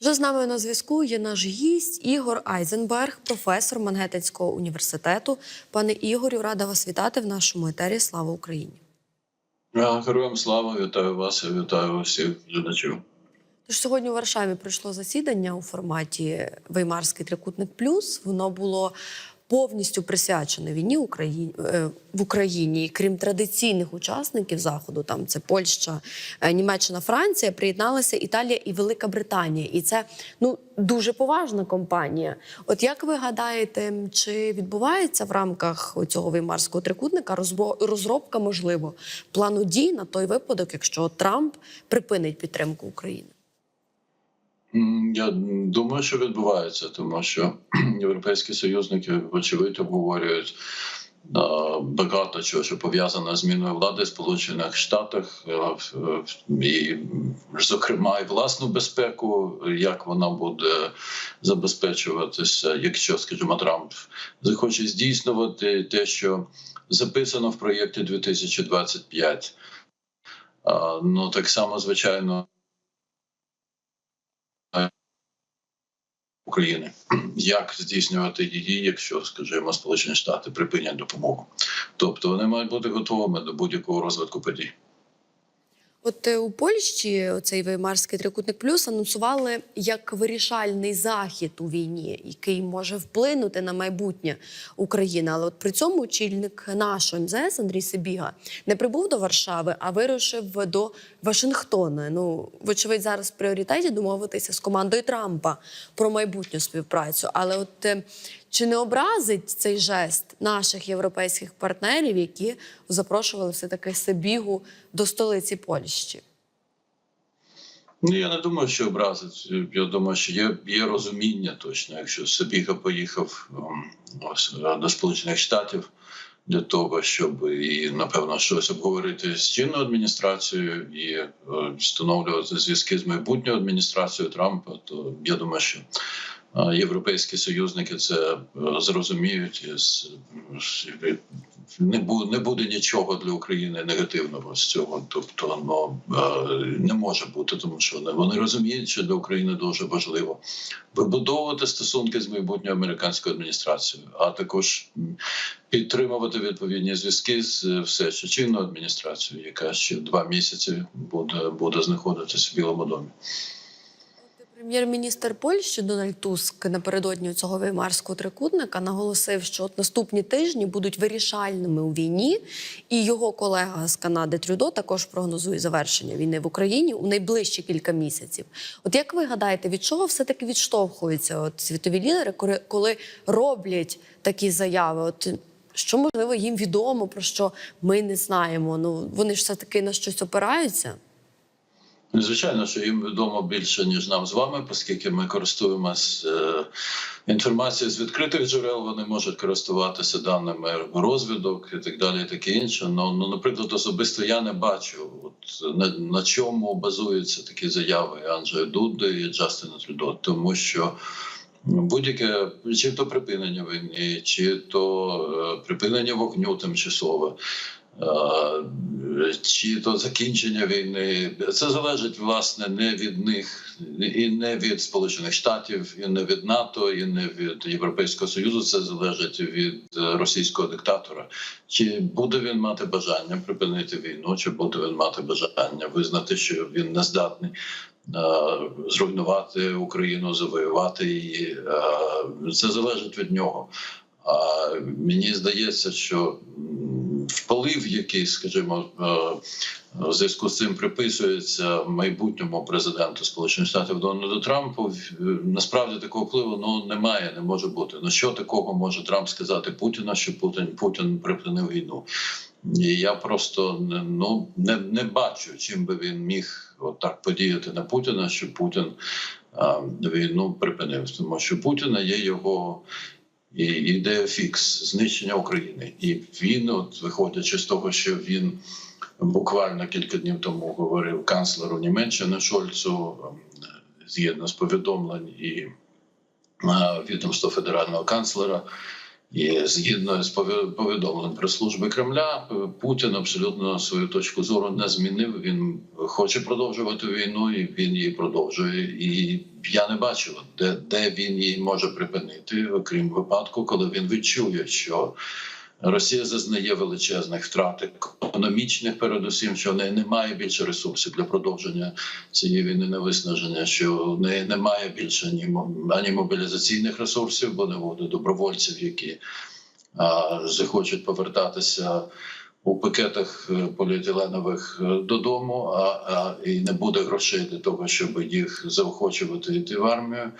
Вже з нами на зв'язку є наш гість Ігор Айзенберг, професор Мангеттенського університету. Пане Ігорю, рада вас вітати в нашому етері. Слава Україні! Героям слава, вітаю вас вітаю всіх глядачів. Тож сьогодні у Варшаві пройшло засідання у форматі Веймарський трикутник плюс. Воно було повністю присвячене війні Україні е, в Україні. І крім традиційних учасників заходу, там це Польща, е, Німеччина, Франція, приєдналися Італія і Велика Британія. І це ну дуже поважна компанія. От як ви гадаєте, чи відбувається в рамках цього веймарського трикутника розробка, можливо, плану дій на той випадок, якщо Трамп припинить підтримку України? Я думаю, що відбувається, тому що європейські союзники, вочевидь, обговорюють багато чого, що пов'язано з зміною влади в Сполучених Штатах, і, зокрема, і власну безпеку, як вона буде забезпечуватися, якщо, скажімо, Трамп захоче здійснювати те, що записано в проєкті 2025. Ну так само, звичайно. України, як здійснювати її, якщо, скажімо, Сполучені Штати припинять допомогу. Тобто вони мають бути готовими до будь-якого розвитку подій. От е, у Польщі цей Веймарський трикутник плюс анонсували як вирішальний захід у війні, який може вплинути на майбутнє України. Але от при цьому очільник нашого МЗС Андрій Сибіга не прибув до Варшави, а вирушив до Вашингтона. Ну, вочевидь, зараз в пріоритеті домовитися з командою Трампа про майбутню співпрацю. Але от е, чи не образить цей жест наших європейських партнерів, які запрошували все таки Сибігу до столиці Польщі? Ну я не думаю, що образить. Я думаю, що є, є розуміння точно, якщо Сабіга поїхав ем, е, до Сполучених Штатів для того, щоб і напевно щось обговорити з чинною адміністрацією і е, встановлювати зв'язки з майбутньою адміністрацією Трампа, то я думаю, що європейські союзники це е, зрозуміють з- не буде, не буде нічого для України негативного з цього. Тобто, ну е, не може бути, тому що вони, розуміють, що для України дуже важливо вибудовувати стосунки з майбутньою американською адміністрацією, а також підтримувати відповідні зв'язки з е, все ще чинною адміністрацією, яка ще два місяці буде, буде знаходитися в Білому домі. Прем'єр-міністр Польщі Дональд Туск напередодні цього веймарського трикутника наголосив, що от наступні тижні будуть вирішальними у війні, і його колега з Канади Трюдо також прогнозує завершення війни в Україні у найближчі кілька місяців. От як ви гадаєте, від чого все таки відштовхуються от світові лідери, коли- роблять такі заяви? От що можливо їм відомо, про що ми не знаємо? Ну вони ж все таки на щось опираються. Звичайно, що їм відомо більше ніж нам з вами, оскільки ми користуємось е, інформацією з відкритих джерел. Вони можуть користуватися даними розвідок і так далі, і таке інше. Ну, ну наприклад, особисто я не бачу, от на, на чому базуються такі заяви Анджея Дуди і Джастина Трюдо, тому що. Будь-яке чи то припинення війни, чи то е, припинення вогню тимчасове, чи то закінчення війни, це залежить власне не від них, і не від Сполучених Штатів, і не від НАТО, і не від Європейського Союзу. Це залежить від е, російського диктатора. Чи буде він мати бажання припинити війну, чи буде він мати бажання визнати, що він не здатний е, зруйнувати Україну, завоювати її. Е, Це залежить від нього. А мені здається, що вплив, який, скажімо, е, у зв'язку з цим приписується майбутньому президенту Сполучених Штатів Дональду Трампу, насправді такого впливу ну немає, не може бути. Ну що такого може Трамп сказати Путіна, що Путін Путін припинив війну? І я просто ну не, не бачу, чим би він міг отак подіяти на Путіна, щоб Путін а, війну припинив, тому що Путіна є його і ідея фікс знищення України, і він, от виходячи з того, що він буквально кілька днів тому говорив канцлеру Німеччини Шольцу ем, згідно з повідомлень і е, відомства федерального канцлера. І згідно з пові- повідомленням про служби Кремля, Путін абсолютно свою точку зору не змінив. Він хоче продовжувати війну, і він її продовжує. І я не бачу, де, де він її може припинити, окрім випадку, коли він відчує, що Росія зазнає величезних втрат економічних, передусім, що в неї немає більше ресурсів для продовження цієї війни на виснаження, що в неї немає більше ані мобілізаційних ресурсів, бо не буде добровольців, які а, захочуть повертатися у пакетах е, поліетиленових е, додому, а, а і не буде грошей для того, щоб їх заохочувати йти в армію.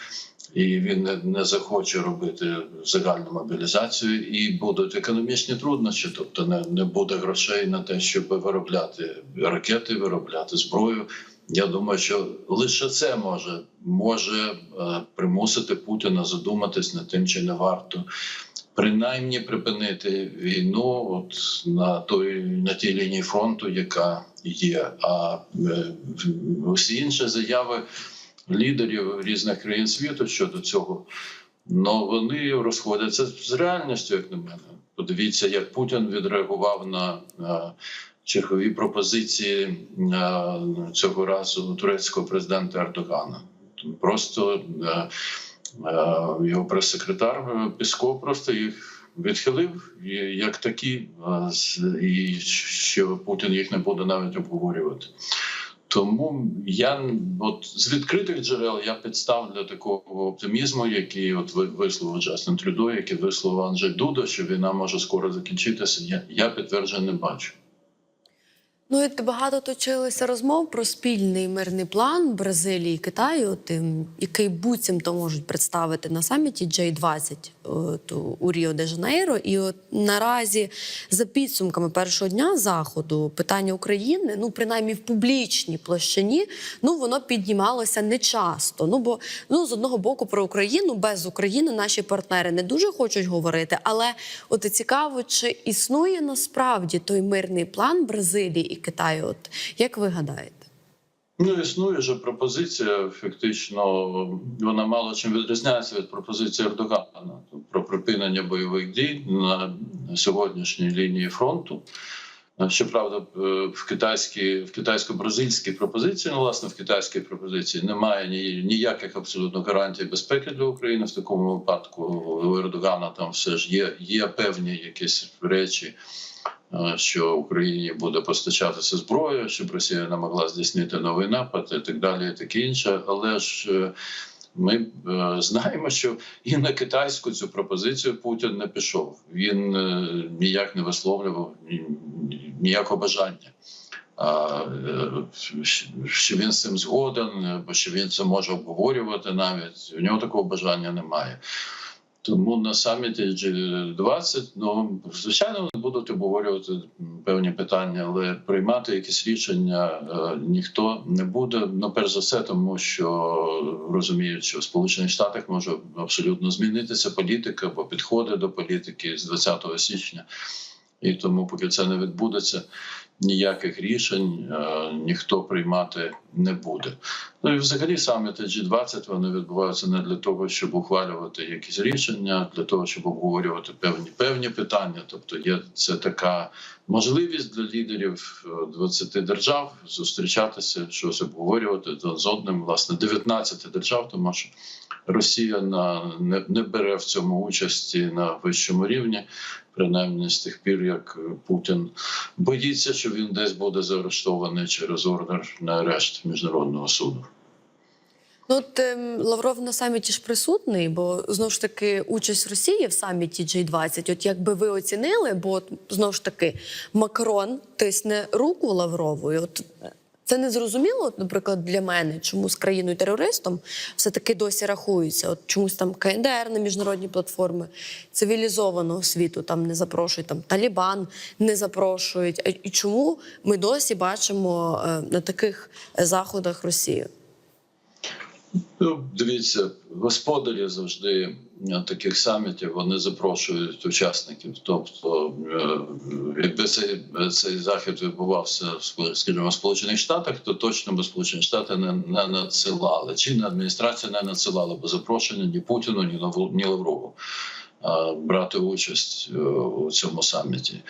І він не, не захоче робити загальну мобілізацію, і будуть економічні труднощі, тобто не, не буде грошей на те, щоб виробляти ракети, виробляти зброю. Я думаю, що лише це може може е, примусити Путіна задуматись над тим, чи не варто принаймні припинити війну от на той на тій лінії фронту, яка є. А е, всі інші заяви лідерів різних країн світу щодо цього. Ну вони розходяться з реальністю, як на мене. Подивіться, як Путін відреагував на, чергові пропозиції е, цього разу турецького президента Ердогана. Просто е, е, його прес-секретар Пісков просто їх відхилив як такі, і що Путін їх не буде навіть обговорювати. Тому я от з відкритих джерел я підстав для такого оптимізму, який от висловив Джастин Трюдо, який висловив Анджей Дуда, що війна може скоро закінчитися. Я, я підтверджень не бачу. Ну і багато точилося розмов про спільний мирний план Бразилії і Китаю, тим, який буцімто можуть представити на саміті J20 от, у Ріо де Жанейро. І от наразі, за підсумками першого дня заходу, питання України, ну принаймні в публічній площині, ну воно піднімалося не часто. Ну бо ну з одного боку про Україну без України наші партнери не дуже хочуть говорити. Але от цікаво, чи існує насправді той мирний план Бразилії і Китаю? От як ви гадаєте? Ну, існує же пропозиція, фактично, вона мало чим відрізняється від пропозиції Ердогана про припинення бойових дій на сьогоднішній лінії фронту. Щоправда, е, в китайській в китайсько-бразильській пропозиції, ну власне в китайській пропозиції немає ні, ніяких абсолютно гарантій безпеки для України. В такому випадку у Ердогана там все ж є, є певні якісь речі, е, що Україні буде постачатися зброя, щоб Росія не могла здійснити новий напад і так далі, і таке інше. Але ж е, ми е, знаємо, що і на китайську цю пропозицію Путін не пішов. Він е, ніяк не висловлював ні- ні- ніякого бажання. Е, що він з цим згоден, бо що він це може обговорювати навіть. У нього такого бажання немає. Тому на саміті G20, ну звичайно, вони будуть обговорювати певні питання, але приймати якісь рішення е, ніхто не буде. Ну, перш за все, тому що розуміють, що в Сполучених Штатах може абсолютно змінитися політика або підходи до політики з 20 січня. І тому, поки це не відбудеться, ніяких рішень е, ніхто приймати не буде. Ну і взагалі саміти G20 вони відбуваються не для того, щоб ухвалювати якісь рішення, для того, щоб обговорювати певні певні питання. Тобто, є це така можливість для лідерів е, 20 держав зустрічатися, щось обговорювати з одним, власне, 19 держав, тому що Росія на не, не бере в цьому участі на вищому рівні, принаймні з тих пір, як Путін боїться, що він десь буде заарештований через ордер на арешт міжнародного суду. Ну, от ем, Лавров на саміті ж присутний, бо знову ж таки участь Росії в саміті G20, От якби ви оцінили, бо от, знову ж таки Макрон тисне руку Лаврову. І От це не зрозуміло, наприклад, для мене, чому з країною терористом все таки досі рахуються. От чомусь там КНДР на міжнародні платформи цивілізованого світу там не запрошують, там Талібан не запрошують. І чому ми досі бачимо е, на таких заходах Росію? Ну, дивіться, господарі завжди е, таких самітів вони запрошують учасників. Тобто, е, якби цей, цей захід відбувався скажімо, в Сполучених Штатах, то точно би Сполучені Штати не, не надсилали. Чинна адміністрація не надсилала би запрошення ні Путіну, ні ні Лаврову. брати участь е, у цьому саміті.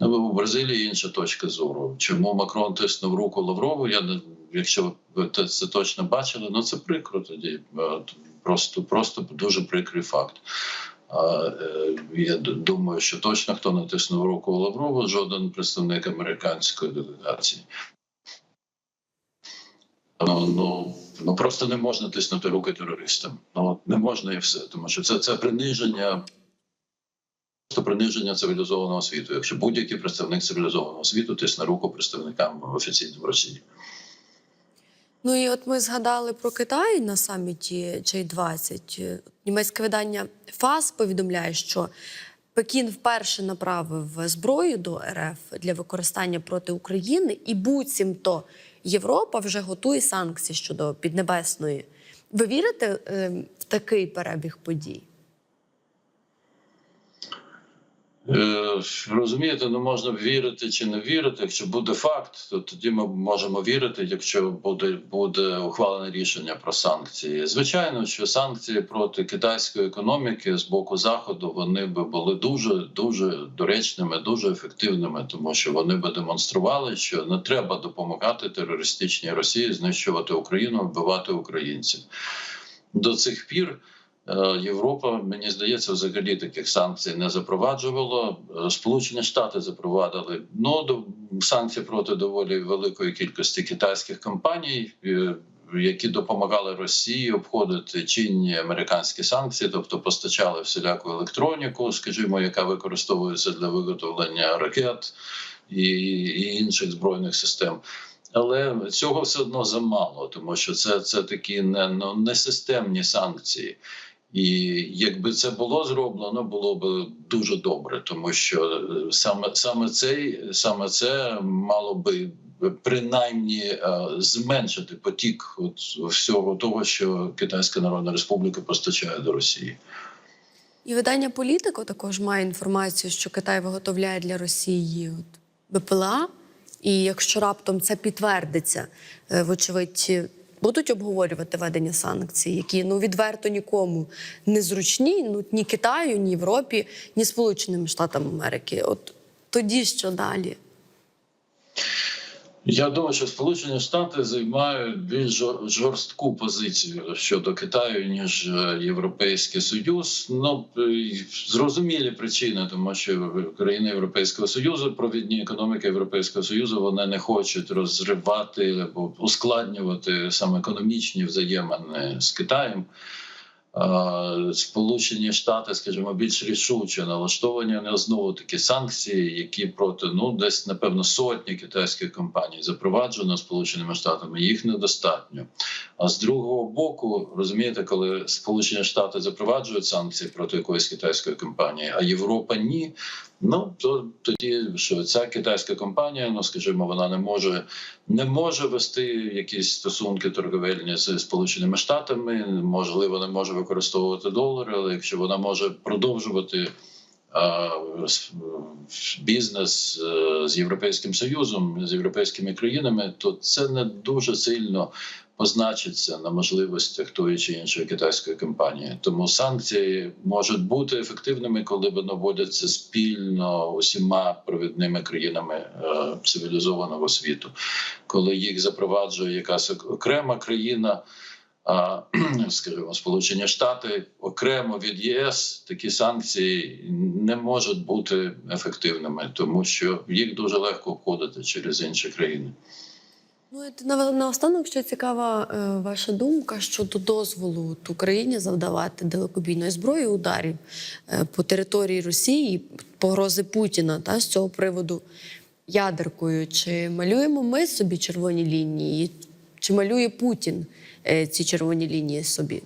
Ну, у Бразилії інша точка зору. Чому Макрон тиснув руку Лаврову? Я не якщо ви це точно бачили, ну це прикро тоді. Е, Просто, просто дуже прикрий факт. Е, Я думаю, що точно хто натиснув руку Лаврову, жоден представник американської делегації. Ну, ну, ну просто не можна тиснути руки терористам. Ну не можна і все, тому що це, це приниження. Просто приниження цивілізованого світу. Якщо будь-який представник цивілізованого світу тисне руку представникам офіційним Росії. Ну і от ми згадали про Китай на саміті J20. Німецьке видання ФАС повідомляє, що Пекін вперше направив зброю до РФ для використання проти України, і буцімто Європа вже готує санкції щодо Піднебесної. Ви вірите е, в такий перебіг подій? Е, розумієте, ну можна вірити чи не вірити. Якщо буде факт, то тоді ми можемо вірити, якщо буде, буде ухвалене рішення про санкції. Звичайно, що санкції проти китайської економіки з боку заходу вони би були дуже дуже доречними, дуже ефективними, тому що вони би демонстрували, що не треба допомагати терористичній Росії знищувати Україну, вбивати українців до цих пір. Е, Європа, мені здається, взагалі таких санкцій не запроваджувала. Е, Сполучені Штати запровадили ну санкції проти доволі великої кількості китайських компаній, е, які допомагали Росії обходити чинні американські санкції, тобто постачали всіляку електроніку, скажімо, яка використовується для виготовлення ракет і, і інших збройних систем. Але цього все одно замало, тому що це, це такі не, ну, не системні санкції. І якби це було зроблено, було б дуже добре, тому що е, саме саме цей саме це мало би принаймні е, зменшити потік от всього того, що Китайська Народна Республіка постачає до Росії. І видання Політико також має інформацію, що Китай виготовляє для Росії от БПЛА. І якщо раптом це підтвердиться, е, вочевидь, будуть обговорювати введення санкцій, які ну відверто нікому не зручні, ну ні Китаю, ні Європі, ні Сполученим Штатам Америки. От тоді що далі? Я думаю, що Сполучені Штати займають більш жорстку позицію щодо Китаю ніж е, Європейський Союз. Ну е, зрозумілі причини, тому що країни Європейського союзу, провідні економіки Європейського союзу, вони не хочуть розривати або ускладнювати саме економічні взаємини з Китаєм. Сполучені Штати, скажімо, більш рішуче налаштовані на знову такі санкції, які проти ну десь напевно сотні китайських компаній запроваджено Сполученими Штатами. Їх недостатньо. А з другого боку, розумієте, коли Сполучені Штати запроваджують санкції проти якоїсь китайської компанії, а Європа ні. Ну то тоді що ця китайська компанія, ну скажімо, вона не може не може вести якісь стосунки торговельні з Сполученими Штатами. Можливо, не може використовувати долари, але якщо вона може продовжувати бізнес е, з Європейським Союзом, з європейськими країнами, то це не дуже сильно позначиться на можливостях тої чи іншої китайської компанії. Тому санкції можуть бути ефективними, коли вони вводяться спільно усіма провідними країнами е, цивілізованого світу, коли їх запроваджує якась окрема країна. Скажімо, Сполучені Штати окремо від ЄС такі санкції не можуть бути ефективними, тому що їх дуже легко обходити через інші країни. Ну, на- наостанок ще цікава е, ваша думка щодо дозволу Україні завдавати далекобійної зброї ударів е, по території Росії, погрози Путіна та з цього приводу ядеркою. Чи малюємо ми собі червоні лінії, чи малює Путін ці червоні лінії собі?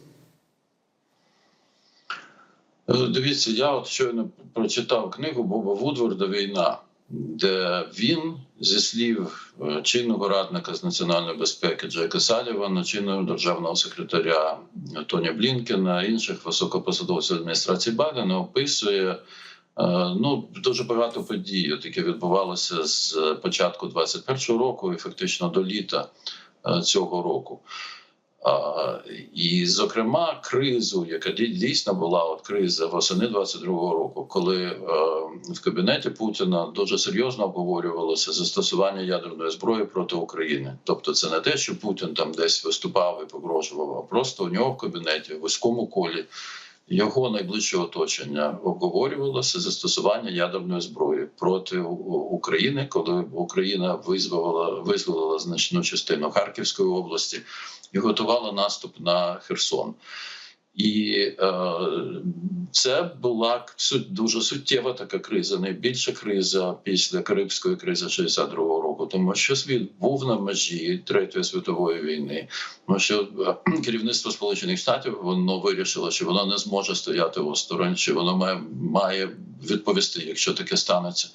Е, Дивіться, я от щойно прочитав книгу Боба Вудворда Війна, де він зі слів е, чинного радника з національної безпеки Джека Салівана, чинного державного секретаря Тоні Блінкена, інших високопосадовців адміністрації Байдена описує. е, Ну, дуже багато подій, от, які відбувалося з початку 21-го року і фактично до літа е, цього року. І, зокрема, кризу, яка дій- дійсно була от криза восени 22-го року, коли е, в кабінеті Путіна дуже серйозно обговорювалося застосування ядерної зброї проти України. Тобто, це не те, що Путін там десь виступав і погрожував, а просто у нього в кабінеті, в вузькому колі його найближче оточення обговорювалося застосування ядерної зброї проти України, коли Україна визволила визволила значну частину Харківської області і готувала наступ на Херсон. І е, це була дуже суттєва така криза, найбільша криза після Карибської кризи 62-го року, тому що світ був на межі Третьої світової війни. Тому що е, керівництво Сполучених Штатів воно вирішило, що воно не зможе стояти осторонь, що воно має, має відповісти, якщо таке станеться,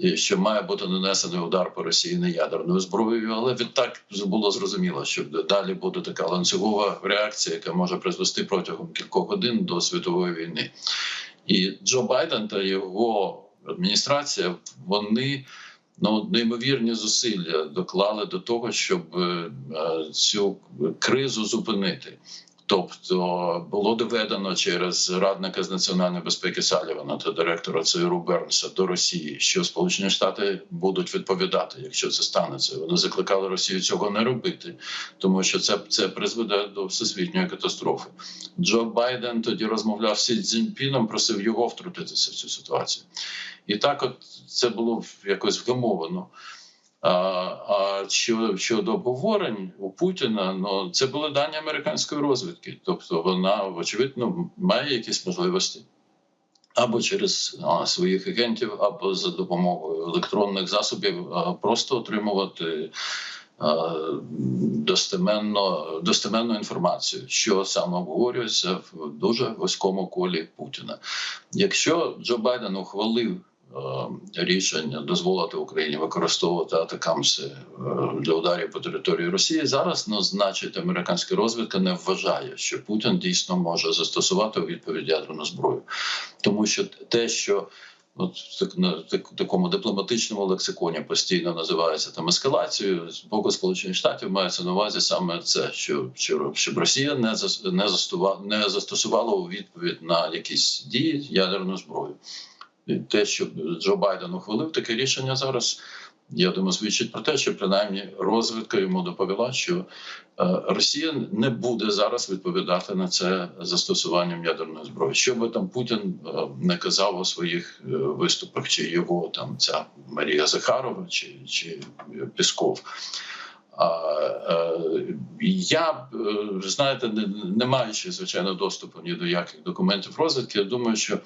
і що має бути нанесений удар по Росії не ядерною зброєю. Але відтак було зрозуміло, що далі буде така ланцюгова реакція, яка може призвести протягом кількох годин до світової війни. І Джо Байден та його адміністрація вони ну неймовірні зусилля доклали до того, щоб е, цю кризу зупинити. Тобто було доведено через радника з національної безпеки Салівана та директора ЦРУ Бернса до Росії, що Сполучені Штати будуть відповідати, якщо це станеться. Вони закликали Росію цього не робити, тому що це, це призведе до всесвітньої катастрофи. Джо Байден тоді розмовляв з Цзіньпіном, просив його втрутитися в цю ситуацію. І так, от це було якось вгамовано. А, а що, щодо обговорень у Путіна, ну це були дані американської розвідки. Тобто вона, очевидно, має якісь можливості або через а, своїх агентів, або за допомогою електронних засобів а, просто отримувати а, достеменно, достеменну інформацію, що саме обговорюється в дуже вузькому колі Путіна. Якщо Джо Байден ухвалив рішення дозволити Україні використовувати атакамси е, для ударів по території Росії зараз, ну значить, американська розвідка не вважає, що Путін дійсно може застосувати у відповідь ядерну зброю, тому що те, що От так- на так- такому дипломатичному лексиконі постійно називається там ескалацією з боку Сполучених Штатів. Мається на увазі саме це, що, що щоб Росія не зас- не застосувала, не застосувала у відповідь на якісь дії ядерну зброю. Те, що Джо Байден ухвалив таке рішення зараз. Я думаю, свідчить про те, що принаймні розвідка йому доповіла, що е, Росія не буде зараз відповідати на це застосуванням ядерної зброї. Що би там Путін е, не казав у своїх е, виступах, чи його там ця Марія Захарова, чи, чи Пісков. Я знаєте, не маючи звичайно доступу ні до яких документів розвідки, я думаю, що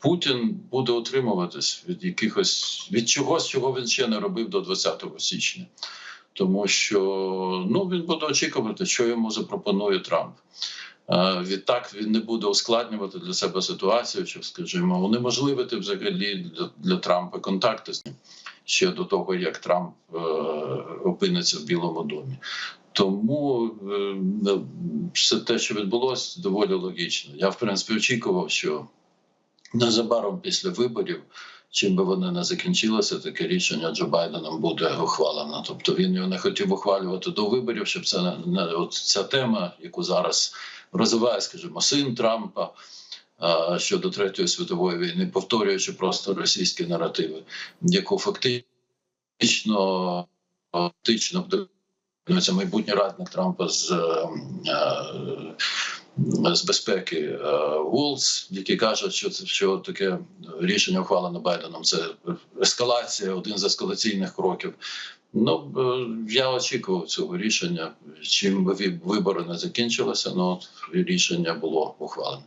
Путін буде утримуватись від якихось від чогось, чого він ще не робив до 20 січня, тому що ну він буде очікувати, що йому запропонує Трамп. Відтак він не буде ускладнювати для себе ситуацію, щоб, скажімо, унеможливити взагалі для, для Трампа контакти з ним ще до того, як Трамп е, опиниться в Білому домі. Тому е, ну, все те, що відбулося, доволі логічно. Я в принципі очікував, що незабаром після виборів, чим би вони не закінчилися, таке рішення Джо Байденом буде ухвалено. Тобто він його не хотів ухвалювати до виборів, щоб це не, не от ця тема, яку зараз розвиває, скажімо, син Трампа. Щодо третьої світової війни, повторюючи просто російські наративи, яку фактично фактично майбутній радник Трампа з, е, з безпеки е, які який каже, що це що таке рішення ухвалене Байденом. Це ескалація, один з ескалаційних кроків. Ну е, я очікував цього рішення. Чим би вибори не закінчилися, ну рішення було ухвалене.